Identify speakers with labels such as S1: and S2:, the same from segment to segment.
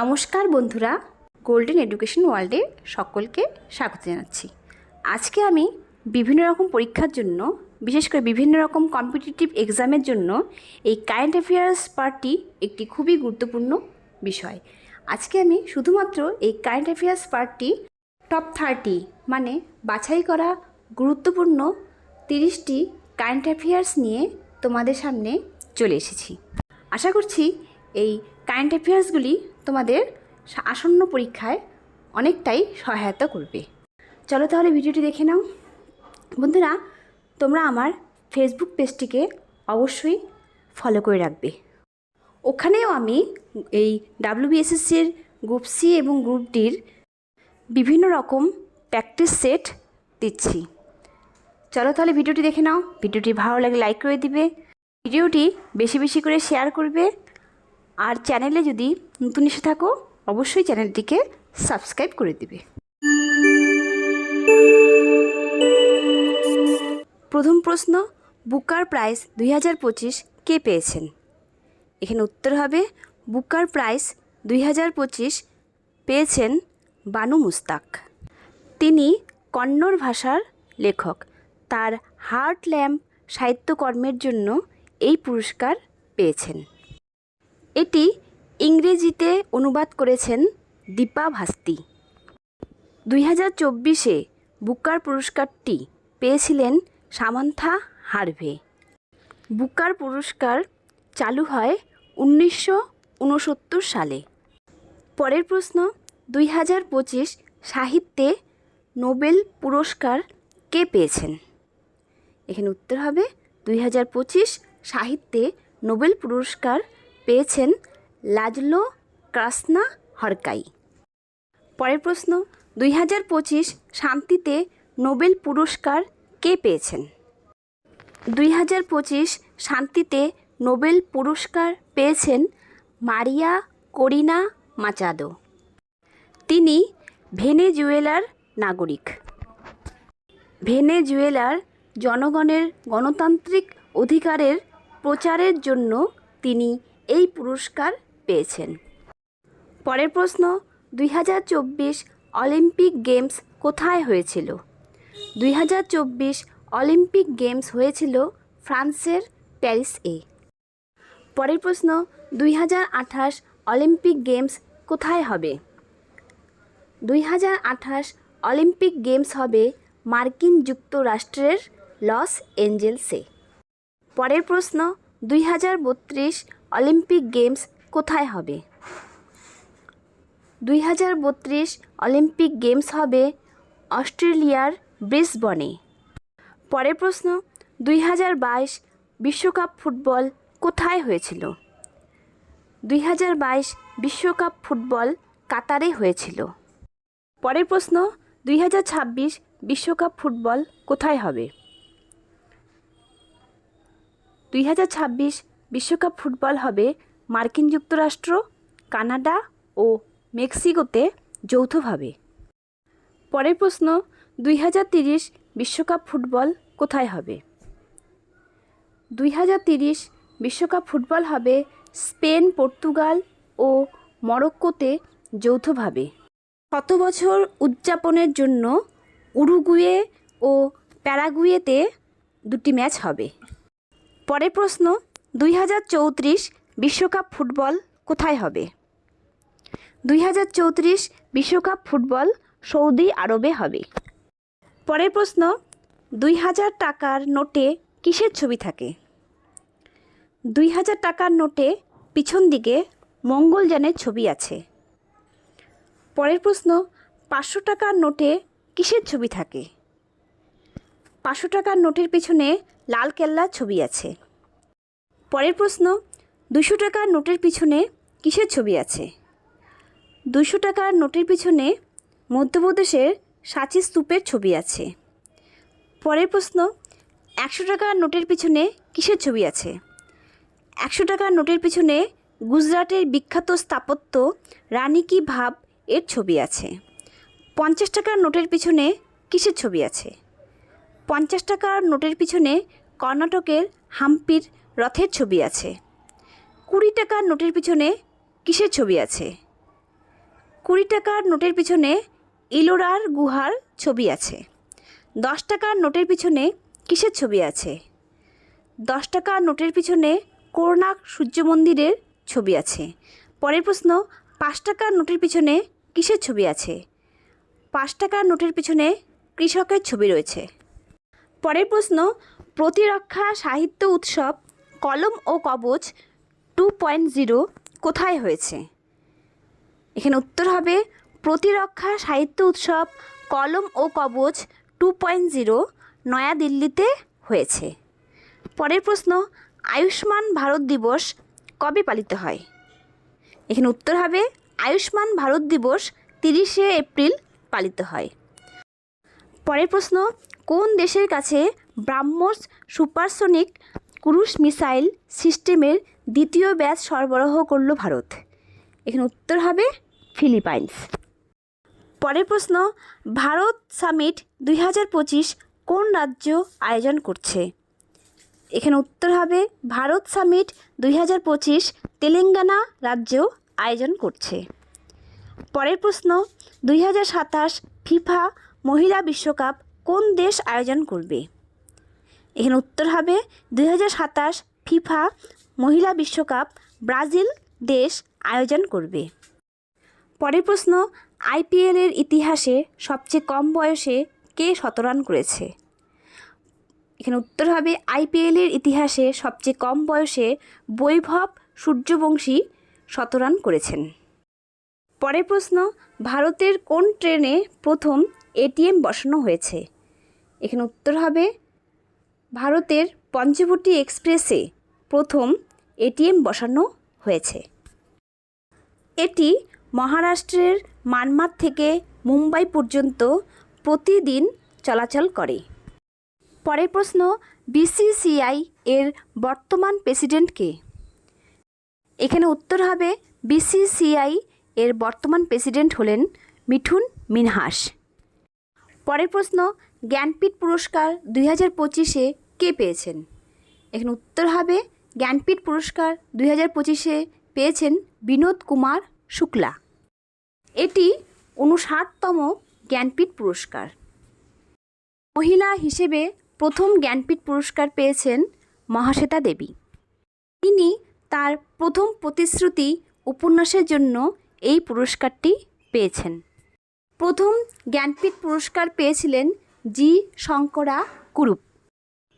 S1: নমস্কার বন্ধুরা golden education ওয়ার্ল্ডে সকলকে স্বাগত জানাচ্ছি। আজকে আমি বিভিন্ন রকম পরীক্ষার জন্য, বিশেষ করে বিভিন্ন রকম কম্পিটিটিভ এক্সামের জন্য এই কারেন্ট অ্যাফেয়ার্স পার্টটি একটি খুবই গুরুত্বপূর্ণ বিষয়। আজকে আমি শুধুমাত্র এই কারেন্ট অ্যাফেয়ার্স পার্টটি টপ থার্টি মানে বাছাই করা গুরুত্বপূর্ণ তিরিশটি কারেন্ট অ্যাফেয়ার্স নিয়ে তোমাদের সামনে চলে এসেছি। আশা করছি এই কারেন্ট অ্যাফেয়ার্সগুলি তোমাদের আসন্ন পরীক্ষায় অনেকটাই সহায়তা করবে। চলো তাহলে ভিডিওটি দেখে নাও। বন্ধুরা, তোমরা আমার ফেসবুক পেজটিকে অবশ্যই ফলো করে রাখবে। ওখানেও আমি এই ডাব্লিউবিএসএসসির গ্রুপ সি এবং গ্রুপ ডির বিভিন্ন রকম প্র্যাকটিস সেট দিচ্ছি। চলো তাহলে ভিডিওটি দেখে নাও। ভিডিওটি ভালো লাগে লাইক করে দিবে। ভিডিওটি বেশি বেশি করে শেয়ার করবে। আর চ্যানেলে যদি নতুন এসে থাকো, অবশ্যই চ্যানেলটিকে সাবস্ক্রাইব করে দিবে। প্রথম প্রশ্ন, বুকার প্রাইজ দুই হাজার পঁচিশ কে পেয়েছেন? এখানে উত্তর হবে, বুকার প্রাইজ দুই হাজার পঁচিশ পেয়েছেন বানু মুস্তাক। তিনি কন্নড় ভাষার লেখক। তার হার্ট ল্যাম্প সাহিত্যকর্মের জন্য এই পুরস্কার পেয়েছেন। এটি ইংরেজিতে অনুবাদ করেছেন দীপা ভাস্তি। দুই হাজার চব্বিশে বুকার পুরস্কারটি পেয়েছিলেন সামান্থা হারভে। বুকার পুরস্কার চালু হয় উনিশশো উনসত্তর সালে। পরের প্রশ্ন, দুই হাজার পঁচিশ সাহিত্যে নোবেল পুরস্কার কে পেয়েছেন? এখানে উত্তর হবে, দুই হাজার পঁচিশ সাহিত্যে নোবেল পুরস্কার পেয়েছেন লাজলো ক্রাসনা হরকাই। পরের প্রশ্ন, দুই হাজার পঁচিশ শান্তিতে নোবেল পুরস্কার কে পেয়েছেন? দুই হাজার পঁচিশ শান্তিতে নোবেল পুরস্কার পেয়েছেন মারিয়া করিনা মাচাদো। তিনি ভেনেজুয়েলার নাগরিক। ভেনেজুয়েলার জনগণের গণতান্ত্রিক অধিকারের প্রচারের জন্য তিনি এই পুরস্কার পেয়েছেন। পরের প্রশ্ন, দুই হাজার চব্বিশ অলিম্পিক গেমস কোথায় হয়েছিল? দুই হাজার চব্বিশ অলিম্পিক গেমস হয়েছিল ফ্রান্সের প্যারিস এ। পরের প্রশ্ন, দুই হাজার আঠাশ অলিম্পিক গেমস কোথায় হবে? দুই হাজার আঠাশ অলিম্পিক গেমস হবে মার্কিন যুক্তরাষ্ট্রের লস এঞ্জেলসে। পরের প্রশ্ন, দুই হাজার বত্রিশ অলিম্পিক গেমস কোথায় হবে? দুই হাজার বত্রিশ অলিম্পিক গেমস হবে অস্ট্রেলিয়ার ব্রিসবনে। পরের প্রশ্ন, দুই হাজার বাইশ বিশ্বকাপ ফুটবল কোথায় হয়েছিল? দুই হাজার বাইশ বিশ্বকাপ ফুটবল কাতারে হয়েছিল। পরের প্রশ্ন, দুই হাজার ছাব্বিশ বিশ্বকাপ ফুটবল কোথায় হবে? দুই হাজার ছাব্বিশ বিশ্বকাপ ফুটবল হবে মার্কিন যুক্তরাষ্ট্র, কানাডা ও মেক্সিকোতে যৌথভাবে। পরের প্রশ্ন, দুই বিশ্বকাপ ফুটবল কোথায় হবে? দুই বিশ্বকাপ ফুটবল হবে স্পেন, পর্তুগাল ও মরক্কোতে যৌথভাবে। শত বছর উদযাপনের জন্য উরুগুয়ে ও প্যারাগুয়েতে দুটি ম্যাচ হবে। পরের প্রশ্ন দুই বিশ্বকাপ ফুটবল কোথায় হবে? দুই হাজার চৌত্রিশ বিশ্বকাপ ফুটবল সৌদি আরবে হবে। পরের প্রশ্ন, দুই হাজার টাকার নোটে কিসের ছবি থাকে? দুই হাজার টাকার নোটে পিছন দিকে মঙ্গলযানের ছবি আছে। পরের প্রশ্ন, পাঁচশো টাকার নোটে কিসের ছবি থাকে? পাঁচশো টাকার নোটের পিছনে লাল কেল্লার ছবি আছে। পরের প্রশ্ন, দুশো টাকার নোটের পিছনে কিসের ছবি আছে? দুশো টাকার নোটের পিছনে মধ্যপ্রদেশের সাঁচি স্তূপের ছবি আছে। পরের প্রশ্ন, একশো টাকার নোটের পিছনে কিসের ছবি আছে? একশো টাকার নোটের পিছনে গুজরাটের বিখ্যাত স্থাপত্য রানী কি ভাব এর ছবি আছে। পঞ্চাশ টাকার নোটের পিছনে কিসের ছবি আছে? পঞ্চাশ টাকার নোটের পিছনে কর্ণাটকের হাম্পির রথের ছবি আছে। কুড়ি টাকার নোটের পিছনে কিসের ছবি আছে? কুড়ি টাকার নোটের পিছনে ইলোরার গুহার ছবি আছে। দশ টাকার নোটের পিছনে কিসের ছবি আছে? দশ টাকার নোটের পিছনে করোনাক সূর্য মন্দিরের ছবি আছে। পরের প্রশ্ন, পাঁচ টাকার নোটের পিছনে কিসের ছবি আছে? পাঁচ টাকার নোটের পিছনে কৃষকের ছবি রয়েছে। পরের প্রশ্ন, প্রতিরক্ষা সাহিত্য উৎসব কলম ও কবচ টু পয়েন্ট জিরো কোথায় হয়েছে? এখানে উত্তর হবে, প্রতিরক্ষা সাহিত্য উৎসব কলম ও কবচ টু পয়েন্ট জিরো নয়াদিল্লিতে হয়েছে। পরের প্রশ্ন, আয়ুষ্মান ভারত দিবস কবে পালিত হয়? এখানে উত্তর হবে, আয়ুষ্মান ভারত দিবস তিরিশে এপ্রিল পালিত হয়। পরের প্রশ্ন, কোন দেশের কাছে ব্রাহ্মস সুপারসনিক ক্রুজ মিসাইল সিস্টেমের দ্বিতীয় ব্যাচ সরবরাহ করল ভারত। এখানে উত্তর হবে ফিলিপাইন্স। পরের প্রশ্ন, ভারত সামিট দুই হাজার পঁচিশ কোন রাজ্য আয়োজন করছে? এখানে উত্তর হবে, ভারত সামিট দুই হাজার পঁচিশ তেলেঙ্গানা রাজ্য আয়োজন করছে। পরের প্রশ্ন, দুই হাজার সাতাশ ফিফা মহিলা বিশ্বকাপ কোন দেশ আয়োজন করবে? এখানে উত্তর হবে দুই হাজার সাতাশ ফিফা মহিলা বিশ্বকাপ ব্রাজিল দেশ আয়োজন করবে। পরের প্রশ্ন আইপিএলের ইতিহাসে সবচেয়ে কম বয়সে কে শতরান করেছে? এখানে উত্তর হবে আইপিএলের ইতিহাসে সবচেয়ে কম বয়সে বৈভব সূর্যবংশী শতরান করেছেন। পরের প্রশ্ন, ভারতের কোন ট্রেনে প্রথম এটিএম বসানো হয়েছে? এখানে উত্তর হবে ভারতের পঞ্চবটী এক্সপ্রেসে প্রথম এটিএম বসানো হয়েছে। এটি মহারাষ্ট্রের মানমার থেকে মুম্বাই পর্যন্ত প্রতিদিন চলাচল করে। পরের প্রশ্ন, বিসিসিআই এর বর্তমান প্রেসিডেন্ট কে? এখানে উত্তর হবে, বিসিসিআই এর বর্তমান প্রেসিডেন্ট হলেন মিঠুন মিনহাস। পরের প্রশ্ন, জ্ঞানপীঠ পুরস্কার দুই হাজার পঁচিশে কে পেয়েছেন? এখানে উত্তর হবে, জ্ঞানপীঠ পুরস্কার দুই হাজার পঁচিশে পেয়েছেন বিনোদ কুমার শুক্লা। এটি উনষাটতম জ্ঞানপীঠ পুরস্কার। মহিলা হিসেবে প্রথম জ্ঞানপীঠ পুরস্কার পেয়েছেন মহাশ্বেতা দেবী। তিনি তার প্রথম প্রতিশ্রুতি উপন্যাসের জন্য এই পুরস্কারটি পেয়েছেন। প্রথম জ্ঞানপীঠ পুরস্কার পেয়েছিলেন জি শঙ্করা কুরুপ।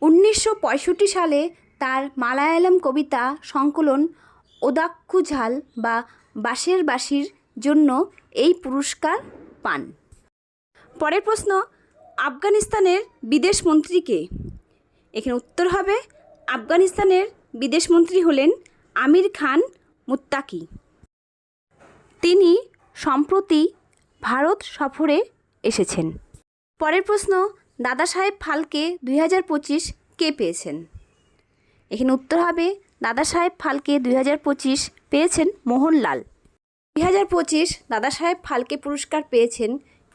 S1: উনিশশো পঁয়ষট্টি সালে তার মালায়ালাম কবিতা সংকলন ওদাক্কু ঝাল বা বাঁশের বাঁশির জন্য এই পুরস্কার পান। পরের প্রশ্ন, আফগানিস্তানের বিদেশমন্ত্রীকে এখানে উত্তর হবে, আফগানিস্তানের বিদেশমন্ত্রী হলেন আমির খান মুত্তাকি। তিনি সম্প্রতি ভারত সফরে এসেছেন। পরের প্রশ্ন, দাদা সাহেব ফালকে দুই হাজার পঁচিশ কে পেয়েছেন? এখানে উত্তর হবে, দাদা সাহেব ফালকে দুই হাজার পঁচিশ পেয়েছেন মোহনলাল। দুই হাজার পঁচিশ, দাদা সাহেব ফালকে পুরস্কার পেয়েছেন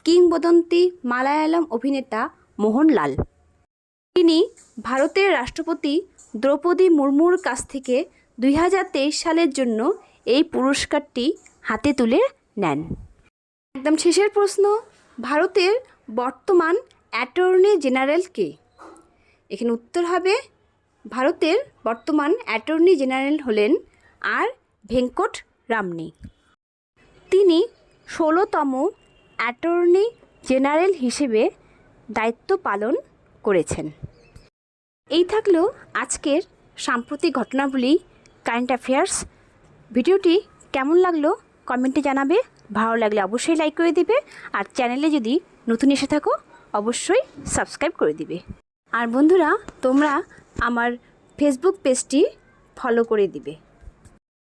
S1: কিংবদন্তি মালায়ালাম অভিনেতা মোহনলাল। তিনি ভারতের রাষ্ট্রপতি দ্রৌপদী মুর্মুর কাছ থেকে দুই হাজার তেইশ সালের জন্য এই পুরস্কারটি হাতে তুলে নেন। একদম শেষের প্রশ্ন, ভারতের বর্তমান অ্যাটর্নি জেনারেল কে? এখানে উত্তর হবে, ভারতের বর্তমান অ্যাটর্নি জেনারেল হলেন আর ভেঙ্কট রামনি। তিনি ষোলোতম অ্যাটর্নি জেনারেল হিসেবে দায়িত্ব পালন করেছেন। এই থাকল আজকের সাম্প্রতিক ঘটনাবলী, কারেন্ট অ্যাফেয়ার্স। ভিডিওটি কেমন লাগল কমেন্টে জানাবে। ভালো লাগলে অবশ্যই লাইক করে দিবে। আর চ্যানেলে যদি নতুন এসে থাকো, অবশ্যই সাবস্ক্রাইব করে দিবে। আর বন্ধুরা, তোমরা আমার ফেসবুক পেজটি ফলো করে দিবে।